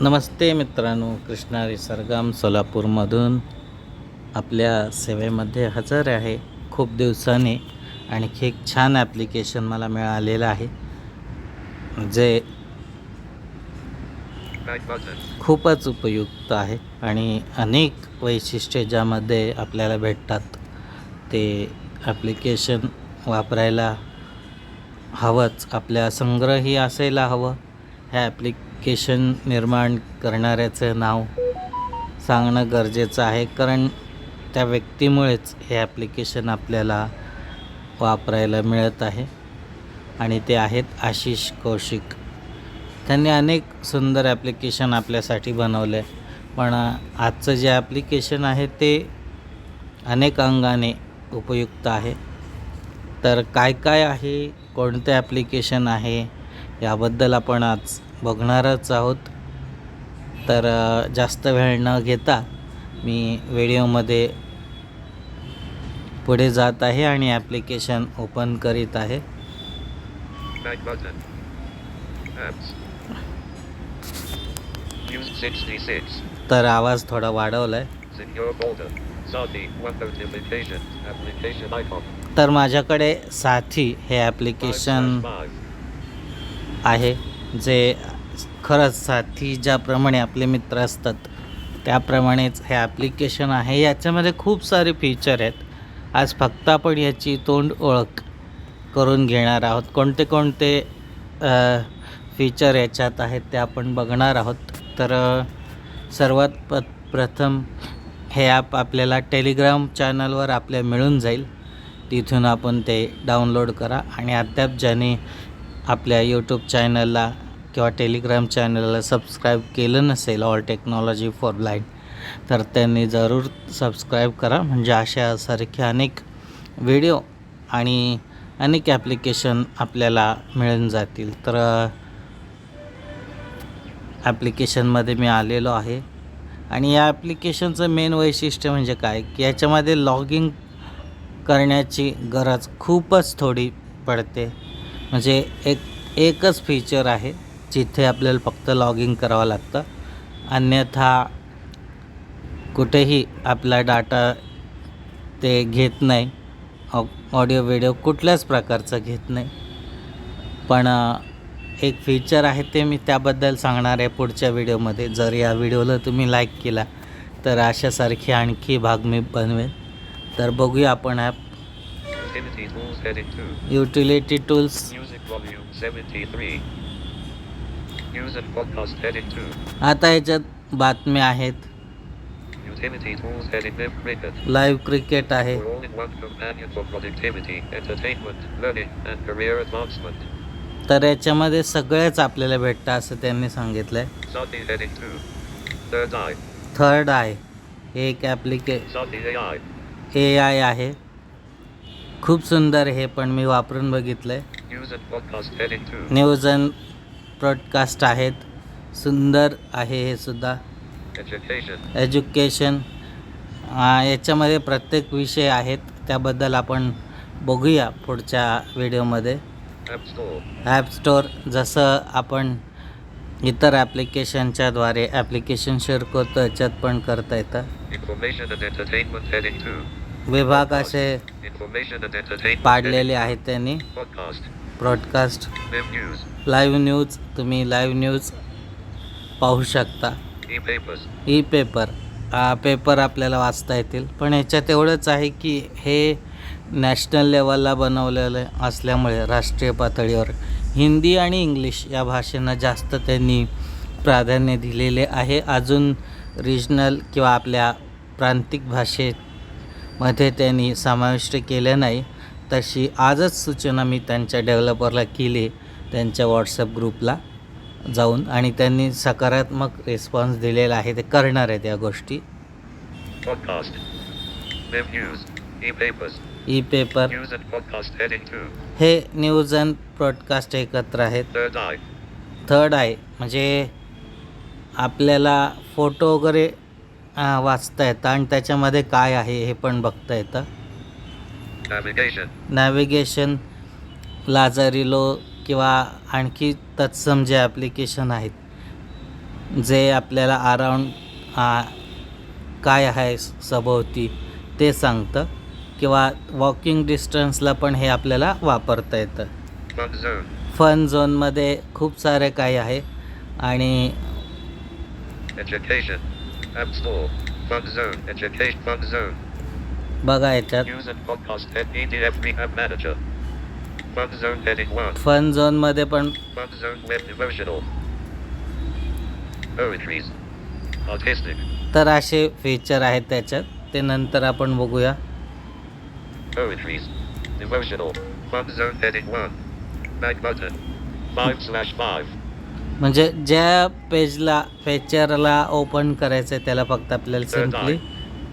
नमस्ते मित्रांनो कृष्णारी सरगाम सोलापूरमधून आपल्या सेवेमध्ये हजर आहे. खूप दिवसांनी आणखी एक छान ॲप्लिकेशन मला मिळालेलं आहे. जे खूपच उपयुक्त आहे आणि अनेक वैशिष्ट्ये ज्यामध्ये आपल्याला भेटतात ते ॲप्लिकेशन वापरायला हवंच. आपल्या संग्रही असायला हवं. ह्या ॲप्लिकेशन निर्माण करणाऱ्याचं नाव सांगणं गरजेचं आहे कारण त्या व्यक्तीमुळेच हे ॲप्लिकेशन आपल्याला वापरायला मिळत आहे. आणि ते आहेत आशिष कौशिक. त्यांनी अनेक सुंदर ॲप्लिकेशन आपल्यासाठी बनवले पण आजचं जे ॲप्लिकेशन आहे ते अनेक अंगाने उपयुक्त आहे. तर काय काय आहे कोणतं ॲप्लिकेशन आहे याबद्दल आपण आज बघणारच आहोत तर जास्त वेळ न घेता मी व्हिडिओमध्ये पुढे जात आहे आणि ॲप्लिकेशन ओपन करीत आहे Back button. Apps. Use 66. तर आवाज थोडा वाढवला आहे. तर माझ्याकडे साथी हे ॲप्लिकेशन 5. आहे जे खरंच साथी ज्याप्रमाणे आपले मित्र असतात त्याप्रमाणेच हे ॲप्लिकेशन आहे. याच्यामध्ये खूप सारे फीचर आहेत. आज फक्त आपण याची तोंड ओळख करून घेणार आहोत. कोणते कोणते फीचर याच्यात आहेत ते आपण बघणार आहोत. तर सर्वात प प्रथम हे ॲप आपल्याला टेलिग्राम चॅनलवर आपल्या मिळून जाईल. तिथून आपण ते डाउनलोड करा. आणि अद्याप ज्याने आपल्या यूट्यूब चॅनलला किंवा टेलिग्राम चॅनलला सबस्क्राईब केलं नसेल ऑल टेक्नॉलॉजी फॉर ब्लाइंड तर त्यांनी जरूर सबस्क्राईब करा. म्हणजे अशासारखे अनेक व्हिडिओ आणि अनेक ॲप्लिकेशन आपल्याला मिळून जातील. तर ॲप्लिकेशनमध्ये मी आलेलो आहे. आणि या ॲप्लिकेशनचं मेन वैशिष्ट्य म्हणजे काय? की याच्यामध्ये लॉग इन करण्याची गरज खूपच थोडी पडते. म्हणजे एक एकच फीचर आहे. जिथे आपल्याला फक्त लॉगिंग करावं लागतं. अन्यथा कुठेही आपला डाटा ते घेत नाही. ऑडिओ व्हिडिओ कुठल्याच प्रकारचं घेत नाही. पण एक फीचर आहे ते मी त्याबद्दल सांगणार आहे पुढच्या व्हिडिओमध्ये. जर या व्हिडिओला तुम्ही लाईक केला तर अशासारखे आणखी भाग मी बनवेन. तर बघूया आपण app Utility tools heading 2. Utility tools Music volume 73. Use and podcast heading 2. आता याच्यात बातम्या आहेत. लाईव्ह क्रिकेट आहे. तर याच्यामध्ये सगळेच आपल्याला भेटतं असं त्यांनी सांगितलंय. थर्ड आय एक ॲप्लिके ए आय आहे. खूप सुंदर हे पण मी वापरून बघितलंय. न्यूज अँड ब्रॉडकास्ट आहेत सुंदर आहे हे सुद्धा. एज्युकेशन याच्यामध्ये प्रत्येक विषय आहेत त्याबद्दल आपण बघूया पुढच्या व्हिडिओमध्ये. ॲप स्टोअर जसं आपण इतर ॲप्लिकेशनच्याद्वारे ॲप्लिकेशन शेअर करतो याच्यात पण करता येतं Information and entertainment heading 2. विभाग असे. पाडलेले आहेत त्यांनी. ब्रॉडकास्ट. लाईव्ह न्यूज तुम्ही लाईव्ह न्यूज पाहू शकता. ई पेपर पेपर आपल्याला वाचता येतील. पण याच्यात एवढंच आहे की हे नॅशनल लेवलला बनवलेलं असल्यामुळे राष्ट्रीय पातळीवर हिंदी आणि इंग्लिश या भाषेंना जास्त त्यांनी प्राधान्य दिलेले आहे. अजून रिजनल किंवा आपल्या प्रांतिक भाषेमध्ये त्यांनी समाविष्ट केलं नाही. तशी आजच सूचना मी त्यांच्या डेव्हलपरला केली त्यांच्या व्हॉट्सअप ग्रुपला जाऊन आणि त्यांनी सकारात्मक रिस्पॉन्स दिलेला आहे ते करणार आहेत या गोष्टी. E paper News and podcast heading 2. हे न्यूज अँड ब्रॉडकास्ट एकत्र आहेत. थर्ड आहे म्हणजे आपल्याला फोटो वगैरे वाचता येतं आणि त्याच्यामध्ये काय आहे हे पण बघता येतं. नॅव्हिगेशन लाजारिलो किंवा आणखी तत्सम जे ॲप्लिकेशन आहेत जे आपल्याला अराउंड काय आहे सभोवती ते सांगतं किंवा वॉकिंग डिस्टन्सला पण हे आपल्याला वापरता येतं. फन झोनमध्ये खूप सारे काही आहे आणि Education. बघा याच्यात. फन झोनमध्ये पण तर असे फीचर आहेत त्याच्यात. ते नंतर आपण बघूया. म्हणजे ज्या पेजला फेचरला ओपन करायचं आहे त्याला फक्त आपल्याला सिंपली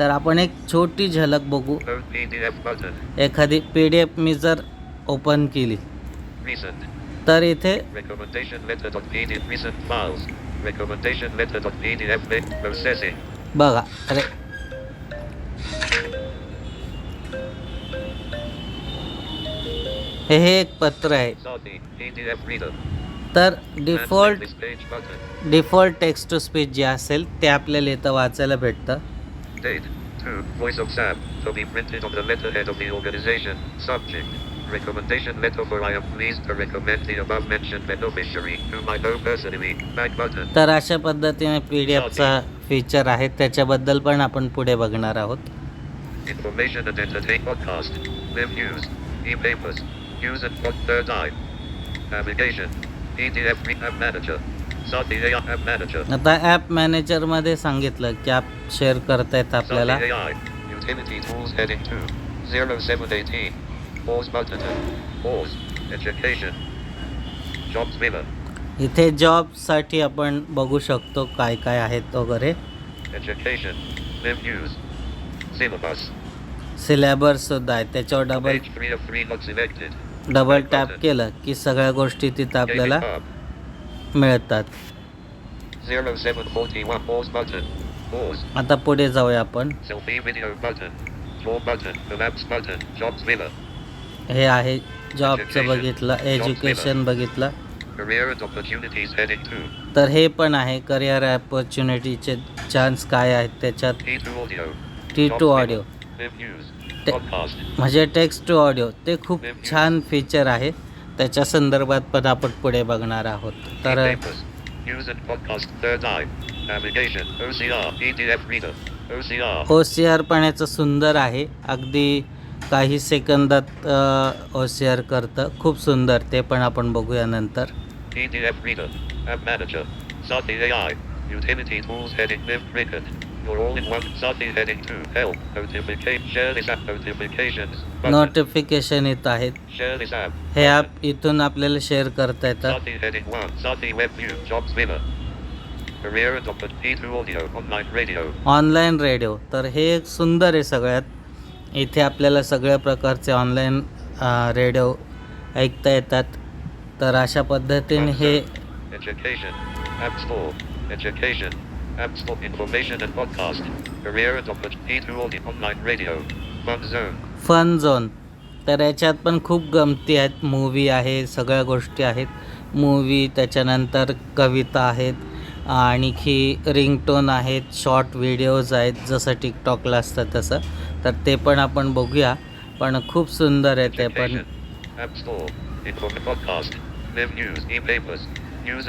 तर आपण एक छोटी झलक बघू. एखादी पी डी एफ मी जर ओपन केली. तर इथे बघा अरे. हे एक पत्र आहे. तर default default text to speech जे असेल ते आपल्याला इथं वाचायला भेटतं. Date. 2. Voice of Sam. To be printed on the letterhead of the organization. Subject. Recommendation letter for I am pleased to recommend the above mentioned beneficiary, whom I know personally. Back button. तर अशा पद्धतीने P D एफचा feature आहे त्याच्याबद्दल पण आपण पुढे बघणार आहोत Information and entertain podcast. Live news. E-papers. News and pod third eye. Navigation. PDF Rehab Manager. आता ॲप मॅनेजरमध्ये सांगितलं की ॲप शेअर करत आहेत आपल्याला इथे जॉबसाठी आपण बघू शकतो काय काय आहेत वगैरे. सिलेबससुद्धा आहे. त्याच्यावर डबल डबल टॅप केलं की सगळ्या गोष्टी तिथं आपल्याला मिळतात. आता पुढे जाऊया आपण. हे आहे जॉबचं बघितलं एज्युकेशन बघितलं. तर हे पण आहे करिअर ऑपॉर्च्युनिटीचे चान्स काय आहेत त्याच्यात? टी टू ऑडिओ म्हणजे टेक्स्ट टू ऑडिओ ते खूप छान फीचर आहे. त्याच्या संदर्भात पण आपण पुढे बघणार आहोत. तर ओ सी आर पाण्याचं सुंदर आहे. अगदी काही सेकंदात ओ सी आर करतं. खूप सुंदर ते पण आपण बघूया नंतर. You're all in one. Sati heading 2. Help. Notification. Share this app. Notifications. Notification येत आहेत Share this app. हे ॲप इथून आपल्याला शेअर करता येतं Sati heading 1. Sati web view. Jobs Miller. Career and Open P2 audio. Online radio. Online radio तर हे एक सुंदर आहे सगळ्यात इथे आपल्याला सगळ्या प्रकारचे ऑनलाईन रेडिओ ऐकता येतात तर अशा पद्धतीने हे Education. App Store. Education. Amstel Information and Podcast. Carrera Online Radio. Fun Zone. Fun Zone. तर याच्यात पण खूप गमती आहेत. मूवी आहे. सगळ्या गोष्टी आहेत. मूवी त्याच्यानंतर कविता आहेत. आणखी रिंगटोन आहेत. शॉर्ट व्हिडिओज आहेत. जसं टिकटॉकला असतं तसं. तर ते पण आपण बघूया. पण खूप सुंदर आहे ते पण. न्यूज न्यूज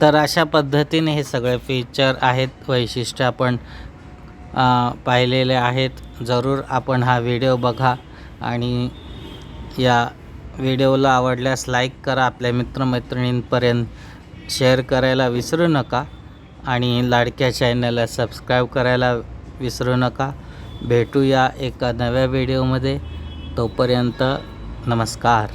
तर अशा पद्धतीने हे सगळे फीचर आहेत वैशिष्ट्य आपण पाहिलेले आहेत. जरूर आपण हा व्हिडिओ बघा आणि या व्हिडिओला आवडल्यास लाईक करा. आपल्या मित्रमैत्रिणींपर्यंत शेअर करायला विसरू नका आणि लाडक्या चॅनलला सबस्क्राईब करायला विसरू नका. भेटूया एका नव्या व्हिडिओमध्ये तोपर्यंत नमस्कार.